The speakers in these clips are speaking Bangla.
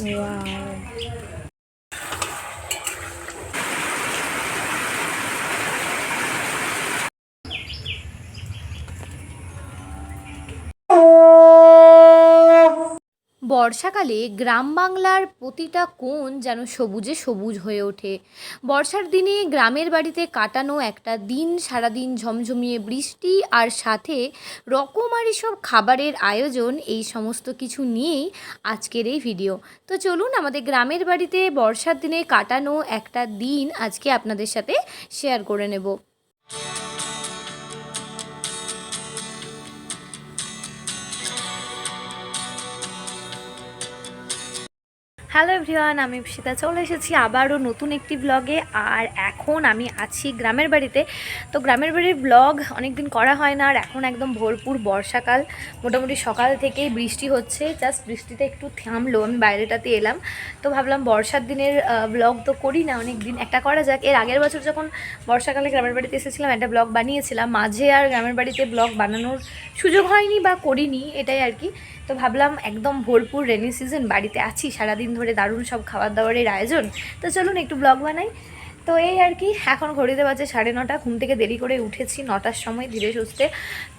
哇哦。বর্ষাকালে গ্রাম বাংলার প্রতিটা কোণ যেন সবুজে সবুজ হয়ে ওঠে। বর্ষার দিনে গ্রামের বাড়িতে কাটানো একটা দিন সারাদিন ঝমঝমিয়ে বৃষ্টি আর সাথে রকমারি সব খাবারের আয়োজন, এই সমস্ত কিছু নিয়েই আজকের এই ভিডিও। তো চলুন আমাদের গ্রামের বাড়িতে বর্ষার দিনে কাটানো একটা দিন আজকে আপনাদের সাথে শেয়ার করে নেব। হ্যালো এভরিওয়ান, আমি ঈপ্সিতা। চলে এসেছি আবারও নতুন একটি ব্লগে আর এখন আমি আছি গ্রামের বাড়িতে। তো গ্রামের বাড়ির ব্লগ অনেক দিন করা হয় না, আর এখন একদম ভরপুর বর্ষাকাল। মোটামুটি সকাল থেকেই বৃষ্টি হচ্ছে জাস্ট বৃষ্টিতে একটু থামলো, আমি বাইরেটাতে এলাম। তো ভাবলাম বর্ষার দিনের ব্লগ তো করি না অনেক দিন একটা করা যাক। এর আগের বছর যখন বর্ষাকালে গ্রামের বাড়িতে এসেছিলাম, একটা ব্লগ বানিয়েছিলাম। মাঝে আর গ্রামের বাড়িতে ব্লগ বানানোর সুযোগ হয়নি বা করিনি, এটাই আর কি। তো ভাবলাম একদম ভরপুর রেনি সিজন বাড়িতে আছি, সারাদিন ধরে দারুণ সব খাবার দাবারের আয়োজন। তো চলুন একটু ব্লগ বানাই। তো এই আর কি, এখন ঘড়িতে বাজে সাড়ে নটা, ঘুম থেকে দেরি করে উঠেছি, নটার সময় ধীরে সুস্থে।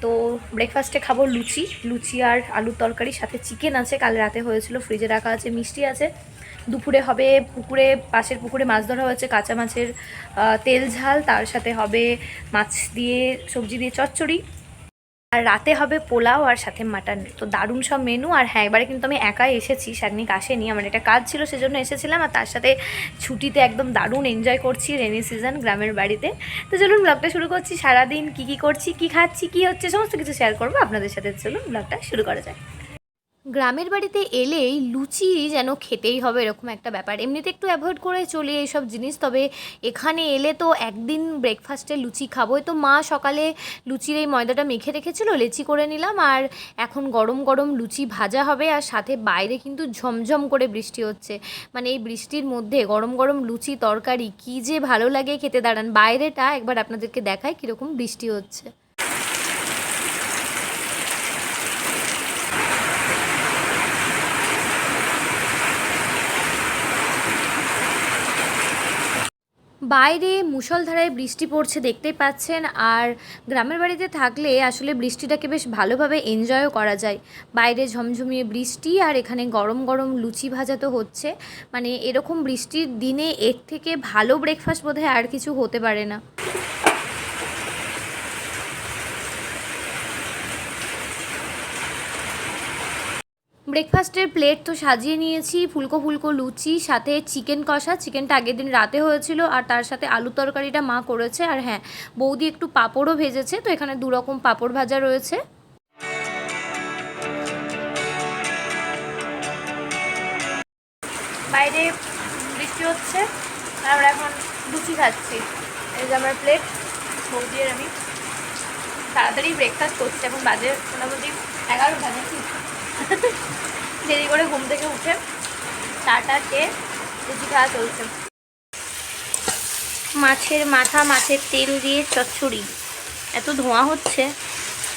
তো ব্রেকফাস্টে খাব লুচি লুচি আর আলুর তরকারি, সাথে চিকেন আছে, কাল রাতে হয়েছিল ফ্রিজে রাখা আছে, মিষ্টি আছে। দুপুরে হবে পুকুরে, পাশের পুকুরে মাছ ধরা হয়েছে, কাঁচা মাছের তেল ঝাল, তার সাথে হবে মাছ দিয়ে সবজি দিয়ে চচ্চড়ি। আর রাতে হবে পোলাও আর সাথে মাটন। তো দারুণ সব মেনু আর হ্যাঁ এবারে কিন্তু আমি একাই এসেছি শারনিক আসেনি। আমার একটা কাজ ছিল, সেজন্য এসেছিলাম আর তার সাথে ছুটিতে একদম দারুণ এনজয় করছি রেনি সিজন গ্রামের বাড়িতে। তো চলুন ব্লগটা শুরু করছি, সারাদিন কি কি করছি, কি খাচ্ছি, কি হচ্ছে, সমস্ত কিছু শেয়ার করব আপনাদের সাথে। চলুন ব্লগটা শুরু করা যায় গ্রামের বাড়িতে এলেই লুচি যেন খেতেই হবে এরকম একটা ব্যাপার। এমনিতে একটু অ্যাভয়েড করে চলি এইসব জিনিস, তবে এখানে এলে তো একদিন ব্রেকফাস্টে লুচি খাবোই। তো মা সকালে লুচির এই ময়দাটা মেখে রেখেছিল, লেচি করে নিলাম আর এখন গরম গরম লুচি ভাজা হবে আর সাথে বাইরে কিন্তু ঝমঝম করে বৃষ্টি হচ্ছে। মানে এই বৃষ্টির মধ্যে গরম গরম লুচি তরকারি কী যে ভালো লাগে খেতে দাঁড়ান। বাইরেটা একবার আপনাদেরকে দেখায় কীরকম বৃষ্টি হচ্ছে। বাইরে মুষলধারায় বৃষ্টি পড়ছে দেখতেই পাচ্ছেন, আর গ্রামের বাড়িতে থাকলে আসলে বৃষ্টিটাকে বেশ ভালোভাবে এনজয়ও করা যায়। বাইরে ঝমঝমিয়ে বৃষ্টি আর এখানে গরম গরম লুচি ভাজা তো হচ্ছে। মানে এরকম বৃষ্টির দিনে এর থেকে ভালো ব্রেকফাস্ট বোধহয় আর কিছু হতে পারে না। ব্রেকফাস্টের প্লেট তো সাজিয়ে নিয়েছি, ফুলকো ফুলকো লুচি, সাথে চিকেন কষা। চিকেনটা আগের দিন রাতে হয়েছিল আর তার সাথে আলু তরকারিটা মা করেছে আর হ্যাঁ বৌদি একটু পাঁপড়ও ভেজেছে, তো এখানে দু রকম পাঁপড় ভাজা রয়েছে। বাইরে বৃষ্টি হচ্ছে আমরা এখন লুচি খাচ্ছি। এই যে আমার প্লেট, বৌদি আর আমি। তাড়াতাড়ি ব্রেকফাস্ট করছি, এখন বাজে মোটামুটি এগারো বাজে। কি দেরি করে ঘুম থেকে উঠে চাটা খেয়ে লুচি খাওয়া চলছে। মাছের মাথা, মাছের তেল দিয়ে চচ্চড়ি। এত ধোঁয়া হচ্ছে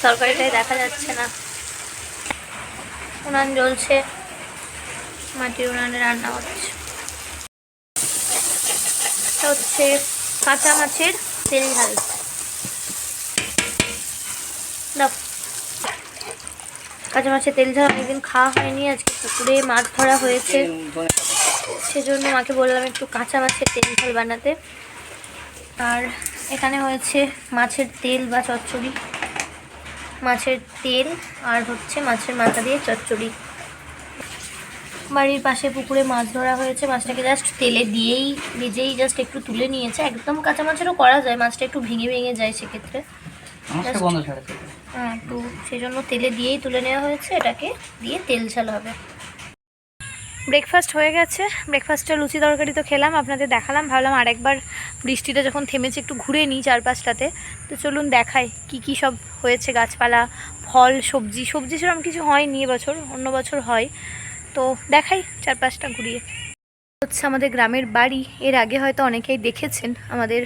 তরকারিটাই দেখা যাচ্ছে না। উনান জ্বলছে, মাটির উনানে রান্না হচ্ছে। হচ্ছে কাঁচা মাছের তেল ঝাল। দাও কাঁচা মাছের তেল ঝাল অনেকদিন খাওয়া হয়নি আজকে পুকুরে মাছ ধরা হয়েছে। সেজন্য মাকে বললাম একটু কাঁচা মাছের তেল ঝাল বানাতে। আর এখানে হয়েছে মাছের তেল বা চচ্চড়ি। মাছের তেল আর হচ্ছে মাছের মাথা দিয়ে চচ্চড়ি। বাড়ির পাশে পুকুরে মাছ ধরা হয়েছে মাছটাকে জাস্ট তেলে দিয়েই ভেজেই জাস্ট একটু তুলে নিয়েছে। একদম কাঁচা মাছেরও করা যায় মাছটা একটু ভেঙে ভেঙে যায় সেক্ষেত্রে। হ্যাঁ তো সেই জন্য তেলে দিয়েই তুলে নেওয়া হয়েছে। এটাকে দিয়ে তেল ঝাল হবে। ব্রেকফাস্ট হয়ে গেছে। ব্রেকফাস্টে লুচি তরকারি তো খেলাম, আপনাদের দেখালাম। ভাবলাম আরেকবার বৃষ্টিটা যখন থেমেছে, একটু ঘুরে নিই চারপাশটাতে। তো চলুন দেখাই কি কি সব হয়েছে, গাছপালা, ফল, সবজি। সবজি সেরকম কিছু হয়নি এবছর, অন্য বছর হয়। তো দেখাই চারপাশটা ঘুরিয়ে। হচ্ছে আমাদের গ্রামের বাড়ি, এর আগে হয়তো অনেকেই দেখেছেন আমাদের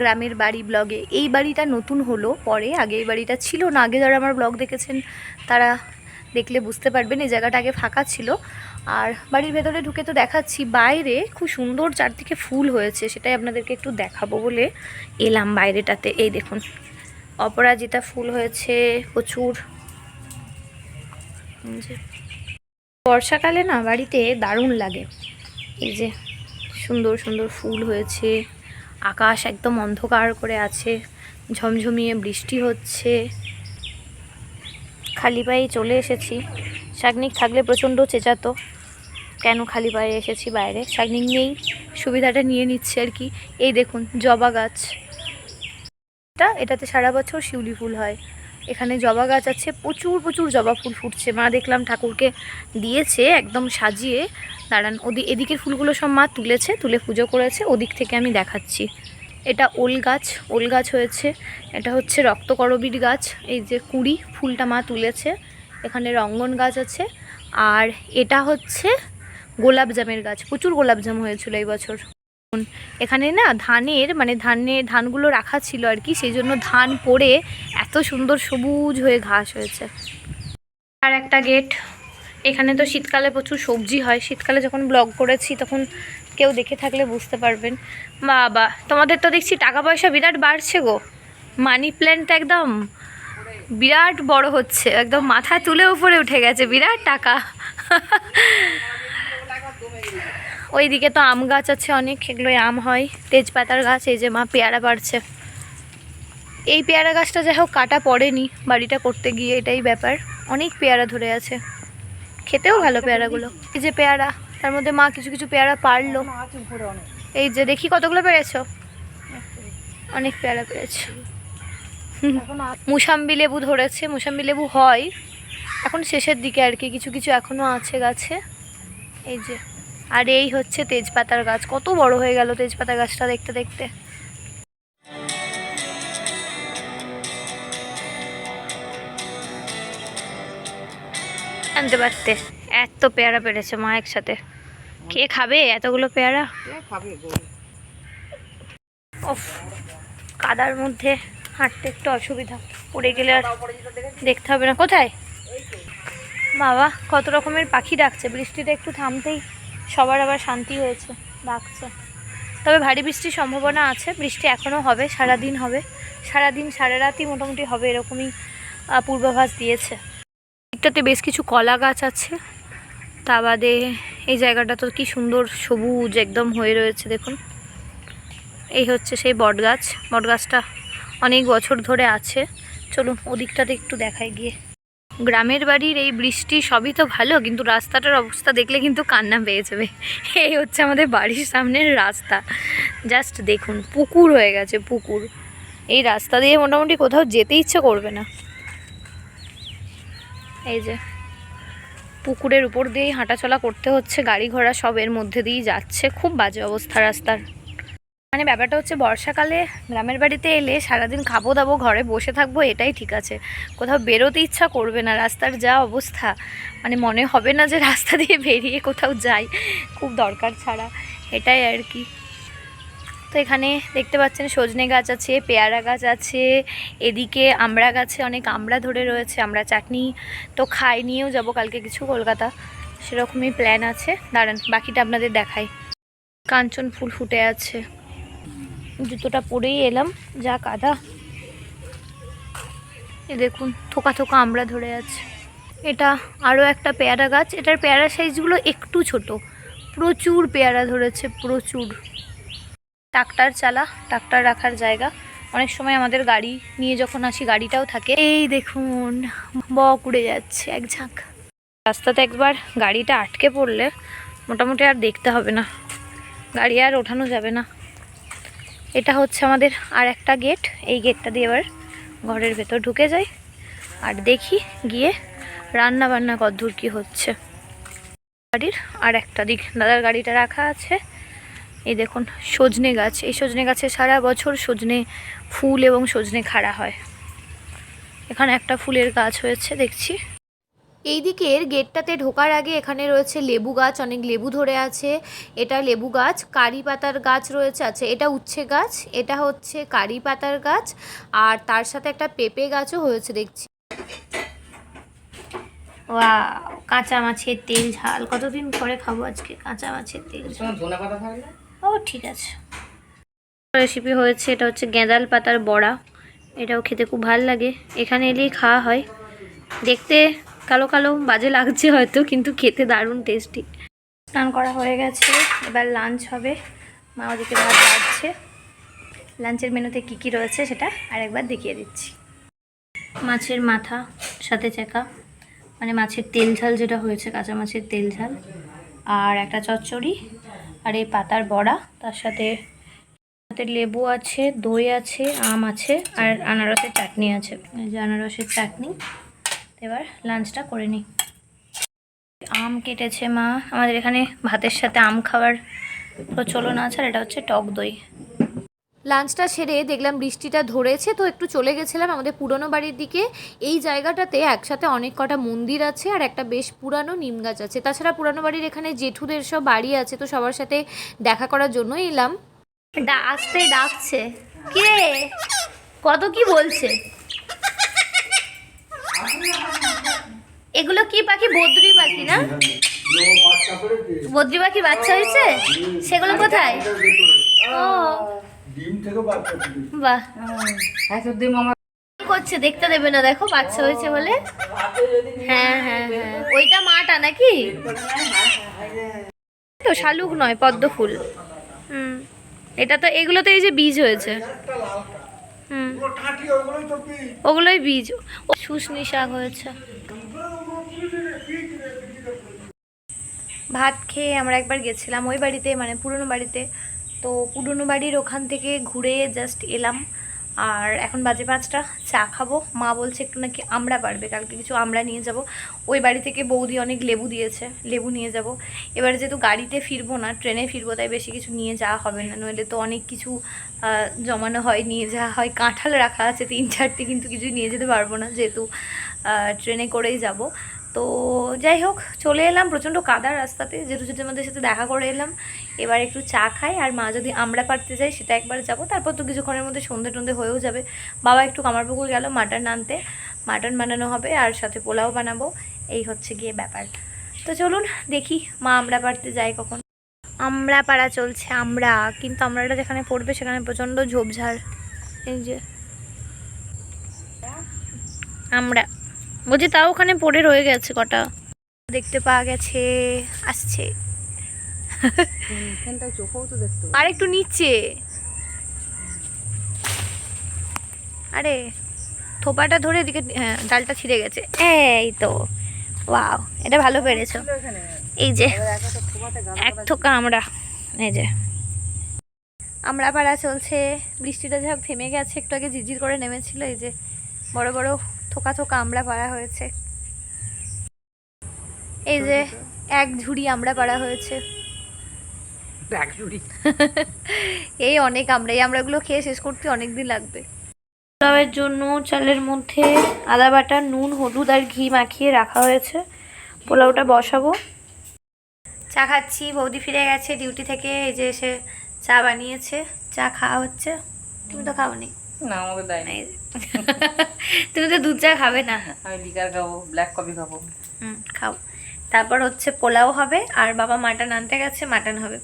গ্রামের বাড়ি ব্লগে এই বাড়িটা নতুন হলো, পরে আগে এই বাড়িটা ছিল না। আগে যারা আমার ব্লগ দেখেছেন, তারা দেখলে বুঝতে পারবেন, এই জায়গাটা আগে ফাঁকা ছিল। আর বাড়ির ভেতরে ঢুকে তো দেখাচ্ছি, বাইরে খুব সুন্দর চারদিকে ফুল হয়েছে, সেটাই আপনাদেরকে একটু দেখাবো বলে এলাম বাইরেটাতে। এই দেখুন, অপরাজিতা ফুল হয়েছে প্রচুর। বর্ষাকালে না বাড়িতে দারুণ লাগে। এই যে, সুন্দর সুন্দর ফুল হয়েছে। আকাশ একদম অন্ধকার করে আছে, ঝমঝমিয়ে বৃষ্টি হচ্ছে। খালি পায়ে চলে এসেছি। শাগনিক থাকলে প্রচণ্ড চেঁচাতো। কেন খালি পায়ে এসেছি বাইরে? শাগনিক নিয়েই সুবিধাটা নিয়ে নিচ্ছে আর কি। এই দেখুন জবা গাছ। এটা, এটাতে সারা বছর শিউলি ফুল হয়। এখানে জবা গাছ আছে, প্রচুর প্রচুর জবা ফুল ফুটছে। মা দেখলাম ঠাকুরকে দিয়েছে, একদম সাজিয়ে। দাঁড়ান, ওদি এদিকের ফুলগুলো সব মা তুলেছে, তুলে পুজো করেছে, ওদিক থেকে আমি দেখাচ্ছি। এটা ওল গাছ ওল গাছ হয়েছে। এটা হচ্ছে রক্তকরবীর গাছ, এই যে কুড়ি, ফুলটা মা তুলেছে। এখানে রঙ্গন গাছ আছে। আর এটা হচ্ছে গোলাপ জামের গাছ, প্রচুর গোলাপ জাম হয়েছিল এই বছর। এখানে না ধানের মানে ধানে, ধানগুলো রাখা ছিল আর কি, সেই জন্য ধান পড়ে এত সুন্দর সবুজ হয়ে ঘাস হয়েছে। আর একটা গেট এখানে তো শীতকালে প্রচুর সবজি হয়, শীতকালে যখন ব্লগ করেছি তখন কেউ দেখে থাকলে বুঝতে পারবেন। বাবা, তোমাদের তো দেখছি টাকা পয়সা বিরাট বাড়ছে গো। মানি প্ল্যান্ট একদম বিরাট বড় হচ্ছে, একদম মাথা তুলে উপরে উঠে গেছে, বিরাট টাকা। ওইদিকে তো আম গাছ আছে অনেক, এগুলোই আম হয়, তেজপাতার গাছ, এই যে মা পেয়ারা বাড়ছে। এই পেয়ারা গাছটা যাই হোক, কাটা পড়েনি, বাড়িটা করতে গিয়ে এটাই ব্যাপার। অনেক পেয়ারা ধরে আছে। খেতেও ভালো পেয়ারাগুলো। এই যে পেয়ারা, তার মধ্যে মা কিছু কিছু পেয়ারা পারল। এই যে দেখি কতগুলো পেরেছ? অনেক পেয়ারা পেরেছে। মুসাম্বি লেবু ধরেছে, মুসাম্বি লেবু হয়। এখন শেষের দিকে আর কি, কিছু কিছু এখনও আছে গাছে। এই যে। আর এই হচ্ছে তেজপাতার গাছ। কত বড় হয়ে গেল তেজপাতা গাছটা দেখতে দেখতে। আনতে পারতে এত পেয়ারা পেরেছে মা একসাথে। কে খাবে এতগুলো পেয়ারা? ওফ কাদার মধ্যে হাঁটতে একটু অসুবিধা। পড়ে গেলে আর দেখতে হবে না। কোথায়? বাবা কত রকমের পাখি ডাকছে। বৃষ্টিটা একটু থামতেই সবার আবার শান্তি হয়েছে, ডাকছে। তবে ভারী বৃষ্টির সম্ভাবনা আছে, বৃষ্টি এখনও হবে, সারাদিন হবে। সারাদিন সারা রাতই মোটামুটি হবে এরকমই পূর্বাভাস দিয়েছে। দিকটাতে বেশ কিছু কলা গাছ আছে। তা বাদে এই জায়গাটা তো কি সুন্দর সবুজ একদম হয়ে রয়েছে, দেখুন। এই হচ্ছে সেই বটগাছ। বটগাছটা অনেক বছর ধরে আছে। চলুন, ওদিকটাতে একটু দেখায় গিয়ে। গ্রামের বাড়ির এই বৃষ্টি সবই তো ভালো, কিন্তু রাস্তাটার অবস্থা দেখলে কিন্তু কান্না পেয়ে যাবে। এই হচ্ছে আমাদের বাড়ির সামনের রাস্তা। জাস্ট দেখুন, পুকুর হয়ে গেছে, পুকুর। এই রাস্তা দিয়ে মোটামুটি কোথাও যেতে ইচ্ছে করবে না। এই যে, পুকুরের উপর দিয়েই হাঁটাচলা করতে হচ্ছে, গাড়ি ঘোড়া সব এর মধ্যে দিয়েই যাচ্ছে। খুব বাজে অবস্থা রাস্তার। মানে ব্যাপারটা হচ্ছে বর্ষাকালে গ্রামের বাড়িতে এলে সারাদিন খাব দাবো, ঘরে বসে থাকব, এটাই ঠিক আছে। কোথাও বেরোতে ইচ্ছা করবে না, রাস্তার যা অবস্থা। মানে মনে হবে না যে রাস্তা দিয়ে বেরিয়ে কোথাও যাই, খুব দরকার ছাড়া, এটাই আর কি। তো এখানে দেখতে পাচ্ছেন সজনে গাছ আছে, পেয়ারা গাছ আছে, এদিকে আমড়া গাছে অনেক আমড়া ধরে রয়েছে, আমরা চাটনি তো খাই, নিয়েও যাব কালকে কিছু কলকাতা। সেরকমই প্ল্যান আছে। দাঁড়ান, বাকিটা আপনাদের দেখাই। কাঞ্চন ফুল ফুটে আছে। জুতোটা পরেই এলাম যা কাদা এ দেখুন, থোকা থোকা আমড়া ধরে আছে। এটা আরও একটা পেয়ারা গাছ, এটার পেয়ারা সাইজগুলো একটু ছোট। প্রচুর পেয়ারা ধরেছে, প্রচুর। ট্রাক্টার চালা, ট্রাক্টার রাখার জায়গা। অনেক সময় আমাদের গাড়ি নিয়ে যখন আসি, গাড়িটাও থাকে। এই দেখুন, বক উড়ে যাচ্ছে, এক ঝাঁক। রাস্তাতে একবার গাড়িটা আটকে পড়লে মোটামুটি আর দেখতে হবে না। গাড়ি আর ওঠানো যাবে না। এটা হচ্ছে আমাদের আর একটা গেট। এই গেটটা দিয়ে এবার ঘরের ভেতর ঢুকে যাই আর দেখি গিয়ে রান্না বান্না কদ্দূর কী হচ্ছে। গাড়ির আর একটা দিক। দাদার গাড়িটা রাখা আছে। এই দেখুন, সজনে গাছ। এই সজনে গাছে সারা বছর সজনে ফুল এবং সজনে খাড়া হয়। এখানে একটা ফুলের গাছ হয়েছে, দেখছি। এই দিকের গেটটাতে ঢোকার আগে এখানে রয়েছে লেবু গাছ অনেক লেবু ধরে আছে। এটা লেবু গাছ কারি পাতার গাছ রয়েছে আছে এটা উচ্ছে গাছ এটা হচ্ছে কারি পাতার গাছ আর তার সাথে একটা পেঁপে গাছও হয়েছে দেখছি। ওয়াও কাঁচা মাছের তেল ঝাল কতদিন পরে খাব আজকে কাঁচা মাছের তেল ও ঠিক আছে। রেসিপি হয়েছে এটা হচ্ছে গেঁদাল পাতার বড়া এটাও খেতে খুব ভালো লাগে। এখানে এলেই খাওয়া হয়। দেখতে কালো কালো বাজে লাগছে হয়তো, কিন্তু খেতে দারুণ টেস্টি স্নান করা হয়ে গেছে, এবার লাঞ্চ হবে। মা ওদিকে ভাত বাড়ছে। লাঞ্চের মেনুতে কী কী রয়েছে সেটা আরেকবার দেখিয়ে দিচ্ছি। মাছের মাথা, সাথে চেকা মানে মাছের তেল ঝাল যেটা হয়েছে, কাঁচা মাছের তেল ঝাল, আর একটা চচ্চড়ি, আর এই পাতার বড়া, তার সাথে সাথে লেবু আছে, দই আছে, আম আছে, আর আনারসের চাটনি আছে। আনারসের চাটনি এবার লাঞ্চটা করে নিই। আম কেটেছে মা। আমাদের এখানে ভাতের সাথে আম খাওয়ার প্রচলন আছে আর এটা হচ্ছে টক দই। লাঞ্চটা সেরে দেখলাম বৃষ্টিটা ধরেছে তো একটু চলে গেছিলাম আমাদের পুরনো বাড়ির দিকে। এই জায়গাটাতে একসাথে অনেক কটা মন্দির আছে আর একটা বেশ পুরানো নিম গাছ আছে। তাছাড়া পুরানো বাড়ির এখানে জেঠুদের সব বাড়ি আছে তো সবার সাথে দেখা করার জন্য এলাম। আসতে ডাকছে। কে কত কি বলছে? এগুলো কি পাখি? বদ্রি পাখি না? বদ্রি পাখি বাচ্চা হয়েছে? সেগুলো কোথায়? ও। বাহ। করছে, দেখতে দেবে না, দেখো, বাচ্চা হয়েছে বলে। হ্যাঁ হ্যাঁ হ্যাঁ। ওইটা মাটা নাকি? তো শালুক নয়, পদ্ম ফুল। হুম। এটা তো এগুলো তো এই যে বীজ হয়েছে। হুম। ওগুলোই বীজ। শুশনি শাক হয়েছে। ভাত খেয়ে আমরা একবার গেছিলাম ওই বাড়িতে মানে পুরনো বাড়িতে। তো পুরনো বাড়ির ওখান থেকে ঘুরে জাস্ট এলাম। আর এখন বাজে পাঁচটা, চা খাব। মা বলছে একটু নাকি আমরা পারবে কালকে কিছু আমরা নিয়ে যাব। ওই বাড়ি থেকে বৌদি অনেক লেবু দিয়েছে, লেবু নিয়ে যাব। এবার যেহেতু গাড়িতে ফিরবো না, ট্রেনে ফিরবো, তাই বেশি কিছু নিয়ে যাওয়া হবে না। নইলে তো অনেক কিছু জমানো হয়, নিয়ে যাওয়া হয়। কাঁঠাল রাখা আছে, তিন চারটে, কিন্তু কিছু নিয়ে যেতে পারব না। যেহেতু ট্রেনে করেই যাব। তো যাই হোক, চলে এলাম প্রচণ্ড কাদার রাস্তাতে। যেহেতু আমাদের সাথে দেখা করে এলাম। এবার একটু চা খাই, আর মা যদি আমরা পারতে যাই, সেটা একবার যাব। তারপর তো কিছুক্ষণের মধ্যে সন্ধে টন্ধে হয়েও যাবে। বাবা একটু কামারপুকুর গেল, মাটন আনতে। মাটন বানানো হবে, আর সাথে পোলাও বানাবো। এই হচ্ছে গিয়ে ব্যাপার। তো চলুন, দেখি মা আমরা পারতে যাই কখন। আমরা পাড়া চলছে আমরা, কিন্তু আমরাটা যেখানে পড়বে সেখানে প্রচণ্ড ঝোপঝাড়। এই যে, আমরা বলছি তাও ওখানে পড়ে রয়ে গেছে কটা? দেখতে পাওয়া গেছে আসছে। আর একটু নিচে। আরে থোপাটা ধরে এদিকে হ্যাঁ ডালটা ছিঁড়ে গেছে। এই তো ওয়াও এটা ভালো পেরেছ। এই যে একা থোকা আমরা এই যে। আমরা পাড়া চলছে বৃষ্টিটা যাক থেমে গেছে একটু আগে ঝিরঝির করে নেমেছিল এই যে বড় বড় থোকা থোকা আমরা পাড়া হয়েছে। এই যে এক ঝুড়ি আমরা পাড়া হয়েছে। ব্যাগ জুড়ি এই অনেক আমরা এই আমরাগুলো খেয়ে শেষ করতে অনেক দিন লাগবে। পোলাওয়ের জন্য চালের মধ্যে আদা বাটা নুন হলুদ আর ঘি মাখিয়ে রাখা হয়েছে। পোলাওটা বসাবো। চা খাচ্ছি বৌদি ফিরে গেছে ডিউটি থেকে এই যে এসে চা বানিয়েছে। চা খাওয়া হচ্ছে। তুমি তো খাওনি? না আমাকে দেয় না এই যে। তুমি তো দুধ চা খাবে না। আমি লিকার খাব ব্ল্যাক কফি খাব। হুম খাও। তারপর হচ্ছে পোলাও হবে আর বাবা মাটন আনতে গেছে মাটন হবে।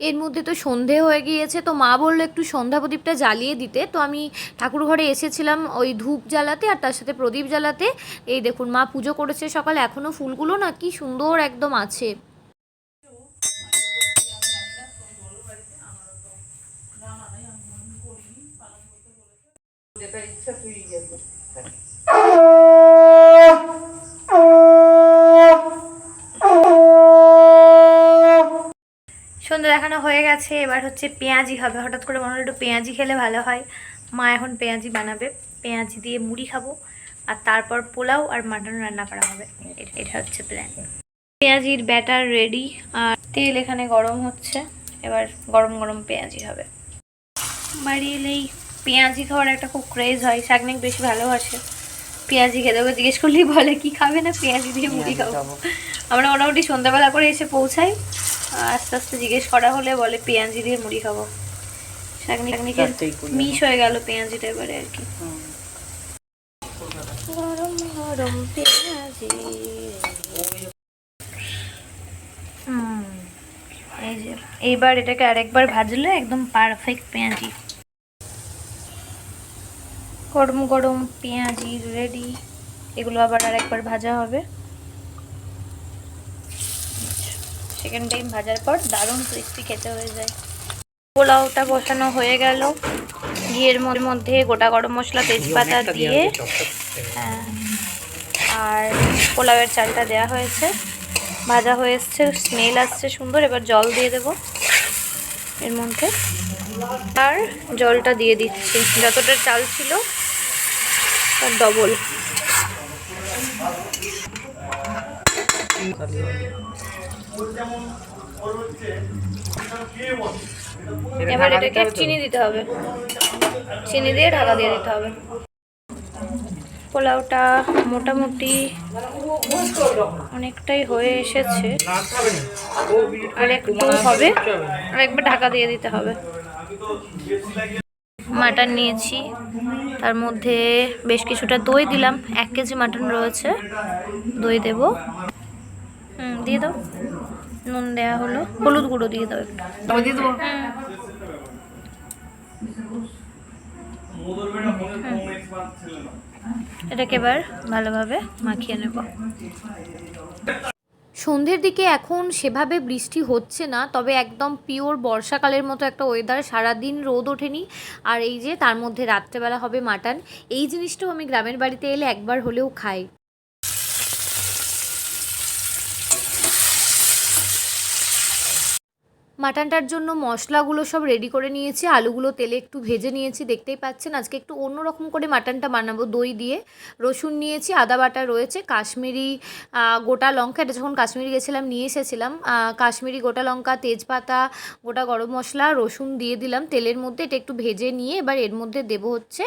এর মধ্যে তো সন্ধে হয়ে গিয়েছে তো মা বলল একটু সন্ধ্যা প্রদীপটা জ্বালিয়ে দিতে। তো আমি ঠাকুর ঘরে এসেছিলাম ওই ধূপ জ্বালাতে আর তার সাথে প্রদীপ জ্বালাতে। এই দেখুন মা পুজো করেছে সকালে এখনও ফুলগুলো না কি সুন্দর একদম আছে। যাব সন্ধ্যে দেখানো হয়ে গেছে, এবার হচ্ছে পেঁয়াজি হবে। হঠাৎ করে মনে হলো একটু পেঁয়াজি খেলে ভালো হয়। মা এখন পেঁয়াজি বানাবে। পেঁয়াজি দিয়ে মুড়ি খাব আর তারপর পোলাও আর মাটন রান্না করা হবে। এটা হচ্ছে প্ল্যান পেঁয়াজির ব্যাটার রেডি আর তেল এখানে গরম হচ্ছে। এবার গরম গরম পেঁয়াজি হবে। বাড়ি এলেই পেঁয়াজি খাওয়ার একটা খুব ক্রেজ হয় শাকনিক বেশি ভালোবাসে। পেঁয়াজি খেতে ওকে জিজ্ঞেস করলেই বলে কি খাবে না পেঁয়াজি দিয়ে মুড়ি খাব। আমরা মোটামুটি সন্ধ্যাবেলা করে এসে পৌঁছাই আস্তে আস্তে জিজ্ঞেস করা হলে বলে পেঁয়াজি দিয়ে মুড়ি খাব। শাকনি শাকনিকে। মিস হয়ে গেল পেঁয়াজিটা এবারে আর কি। গরম গরম পেঁয়াজি। হুম এই যে এইবার এটাকে আরেকবার ভাজলে একদম পারফেক্ট পেঁয়াজি। গরম গরম পেঁয়াজি রেডি। এগুলো আবার আরেকবার ভাজা হবে। সেকেন্ড টাইম ভাজার পর দারুণ ক্রিস্পি খেতে হয়ে যায়। পোলাওটা বসানো হয়ে গেল। ঘিয়ের মধ্যে- মধ্যে গোটা গরম মশলা তেজপাতা দিয়ে হ্যাঁ আর পোলাওয়ের চালটা দেওয়া হয়েছে। ভাজা হয়ে এসছে স্মেল আসছে সুন্দর। এবার জল দিয়ে দেব এর মধ্যে। আর জলটা দিয়ে দিচ্ছি। যতটা চাল ছিল ডবল এবার এটাকে চিনি দিতে হবে। চিনি দিয়ে ঢাকা দিয়ে দিতে হবে। পোলাওটা মোটামুটি অনেকটাই হয়ে এসেছে। আর একটু হবে। আর একবার ঢাকা দিয়ে দিতে হবে। মাটন নিয়েছি। তার মধ্যে বেশ কিছুটা দই দিলাম। এক কেজি মাটন রয়েছে। দই দেব। হুম দিয়ে দাও। নুন দেওয়া হলো। হলুদ গুঁড়ো দিয়ে দাও একটু। দিয়ে দেবো? এটাকে এবার ভালোভাবে মাখিয়ে নেব। সন্ধ্যের দিকে এখন সেভাবে বৃষ্টি হচ্ছে না, তবে একদম পিওর বর্ষাকালের মতো একটা ওয়েদার সারাদিন রোদ ওঠেনি। আর এই যে তার মধ্যে রাত্রেবেলা হবে মাটন, এই জিনিসটাও আমি গ্রামের বাড়িতে এলে একবার হলেও খাই। মাটনটার জন্য মশলাগুলো সব রেডি করে নিয়েছি, আলুগুলো তেলে একটু ভেজে নিয়েছি, দেখতেই পাচ্ছেন। আজকে একটু অন্যরকম করে মাটনটা বানাবো, দই দিয়ে। রসুন নিয়েছি, আদা বাটা রয়েছে, কাশ্মীরি গোটা লঙ্কা। এটা যখন কাশ্মীরি গেছিলাম, নিয়ে এসেছিলাম কাশ্মীরি গোটা লঙ্কা, তেজপাতা, গোটা গরম মশলা, রসুন দিয়ে দিলাম তেলের মধ্যে। এটা একটু ভেজে নিয়ে এবার এর মধ্যে দেবো হচ্ছে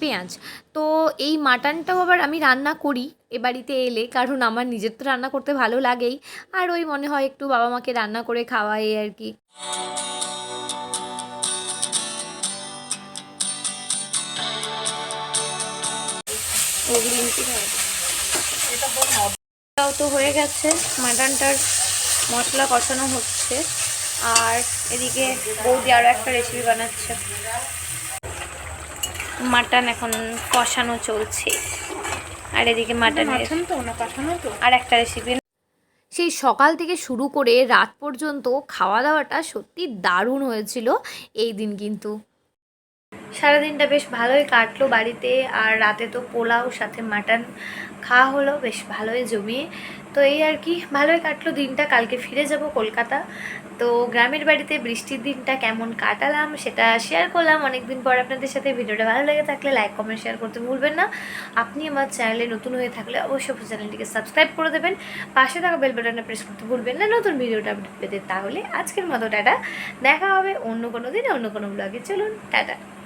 পেঁয়াজ। তো এই মাটনটাও আবার আমি রান্না করি এ বাড়িতে এলে, কারণ আমার নিজের তো রান্না করতে ভালো লাগেই। আর ওই মনে হয় একটু বাবা মাকে রান্না করে খাওয়াই আর কি। এটাও তো হয়ে গেছে, মাটনটার মশলা কষানো হচ্ছে। আর এদিকে বৌদি আরও একটা রেসিপি বানাচ্ছে। মাটন এখন কষানো চলছে। আর এদিকে মাটন তো না পাঠানো তো। আর একটা রেসিপি সেই সকাল থেকে শুরু করে রাত পর্যন্ত খাওয়া দাওয়াটা সত্যি দারুণ হয়েছিল এই দিন কিন্তু। সারাদিনটা বেশ ভালোই কাটলো বাড়িতে আর রাতে তো পোলাও সাথে মাটন খাওয়া হলো বেশ ভালোই জমিয়ে। তো এই আর কি ভালোই কাটলো দিনটা। কালকে ফিরে যাব কলকাতা। তো গ্রামের বাড়িতে বৃষ্টির দিনটা কেমন কাটালাম সেটা শেয়ার করলাম। অনেকদিন পর আপনাদের সাথে ভিডিওটা ভালো লেগে থাকলে লাইক কমেন্ট শেয়ার করতে ভুলবেন না। আপনি আমার চ্যানেলে নতুন হয়ে থাকলে অবশ্যই চ্যানেলটিকে সাবস্ক্রাইব করে দেবেন। পাশে থাকা বেল বাটনে প্রেস করতে ভুলবেন না। নতুন ভিডিওটা আপডেট পেতে তাহলে আজকের মতো, টাটা। দেখা হবে অন্য কোনো দিন, অন্য কোনো ব্লগে চলুন, টাটা।